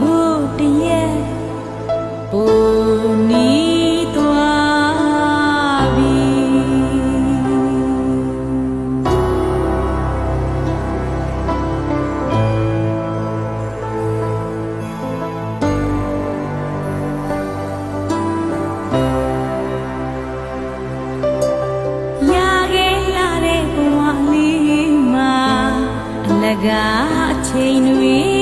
ဖို့တရက်ပူနီးသွားပြီရခဲ့ရတဲ့ဘဝလေးမှာအလကားအချိန်တွေ